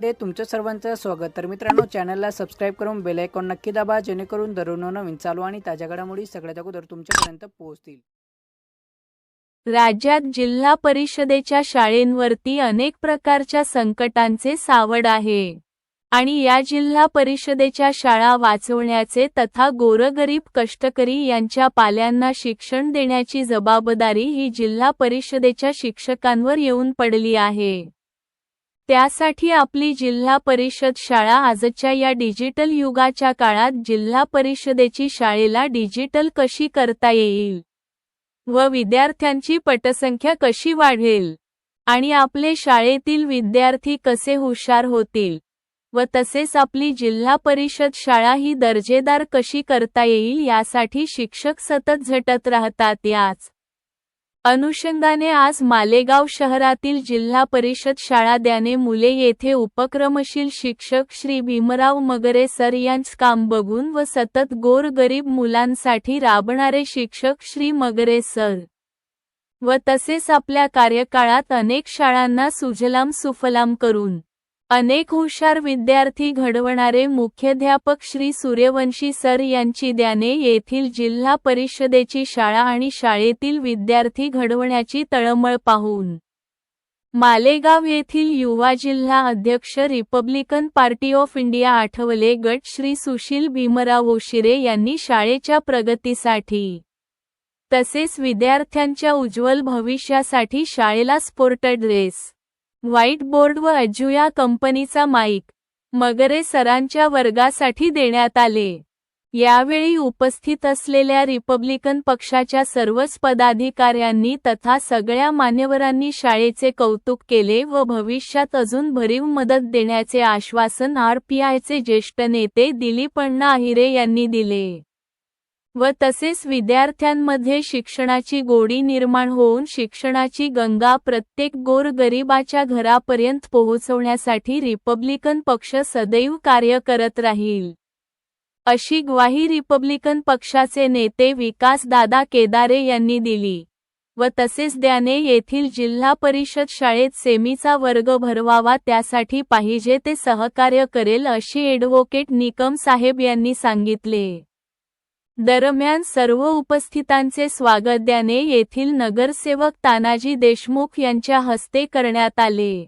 Day तुमचं सर्वांचं स्वागत. तर मित्रांनो चॅनलला सबस्क्राईब करून बेल आयकॉन नक्की दाबा जेणेकरून दररोज नवीन चालू आणि ताज्या घडामोडी सगळ्यात अगोदर तुमच्यापर्यंत पोहोचतील. राज्यात जिल्हा परिषदेच्या शाळेंवरती अनेक प्रकारच्या संकटांचे सावड आहे आणि या जिल्हा परिषदेच्या शाळा वाचवण्याचे तथा गोरगरीब कष्टकरी यांच्या पाल्यांना शिक्षण देण्याची जबाबदारी ही जिल्हा परिषदेच्या शिक्षकांवर येऊन पडली आहे. त्यासाठी आपली जिल्हा परिषद शाळा आजच्या या डिजिटल युगाच्या काळात जिल्हा परिषदेची शाळेला डिजिटल कशी करता येईल? व विद्यार्थ्यांची पटसंख्या कशी वाढेल? आणि आपले शाळेतील विद्यार्थी कसे हुशार होतील? व तसेच आपली जिल्हा परिषद शाळा ही दर्जेदार कशी करता येईल यासाठी शिक्षक सतत झटत राहतात याच अनुषंगाने आज मालेगाव शहरातील जिल्हा परिषद शाळा द्याने मुले येथे उपक्रमशील शिक्षक श्री भीमराव मगरे सर यांच काम बघून व सतत गोर गरीब मुलांसाठी राबणारे शिक्षक श्री मगरे सर. व तसेच आपल्या कार्यकाळात अनेक शाळांना सुजलाम सुफलाम करून अनेक हुशार विद्यार्थी घडवणारे मुख्याध्यापक श्री सूर्यवंशी सर यांची द्याने येथील जिल्हा परिषदेची शाळा आणि शाळेतील विद्यार्थी घडवण्याची तळमळ पाहून. मालेगाव येथील युवा जिल्हा अध्यक्ष Republican Party of India Athawale गट श्री सुशील भीमराव ओशिरे यांनी शाळेच्या प्रगतीसाठी. तसेच विद्यार्थ्यांच्या उज्ज्वल भविष्यासाठी शाळेला स्पोर्ट ड्रेस व्हाईट बोर्ड व अज्युया कंपनीचा माईक मगरे सरांच्या वर्गासाठी देण्यात आले. यावेळी उपस्थित असलेल्या रिपब्लिकन पक्षाच्या सर्वच पदाधिकाऱ्यांनी तथा सगळ्या मान्यवरांनी शाळेचे कौतुक केले व भविष्यात अजून भरीव मदत देण्याचे आश्वासन आरपीआयचे ज्येष्ठ नेते दिलीप अण्णा अहिरे यांनी दिले. व तसेच विद्यार्थ्यांमध्ये शिक्षणाची गोडी निर्माण होऊन शिक्षणाची गंगा प्रत्येक गोर गरिबाच्या घरापर्यंत पोहोचवण्यासाठी रिपब्लिकन पक्ष सदैव कार्य करत राहील. अशी ग्वाही रिपब्लिकन पक्षाचे नेते विकास दादा केदारे यांनी दिली. व तसेच द्याने येथील जिल्हा परिषद शाळेत सेमीचा वर्ग भरवावा त्यासाठी पाहिजे ते सहकार्य करेल अशी ॲडव्होकेट निकम साहेब यांनी सांगितले. दरम्यान सर्व उपस्थितांचे स्वागत द्याने येथील नगरसेवक तानाजी देशमुख यांच्या हस्ते करण्यात आले.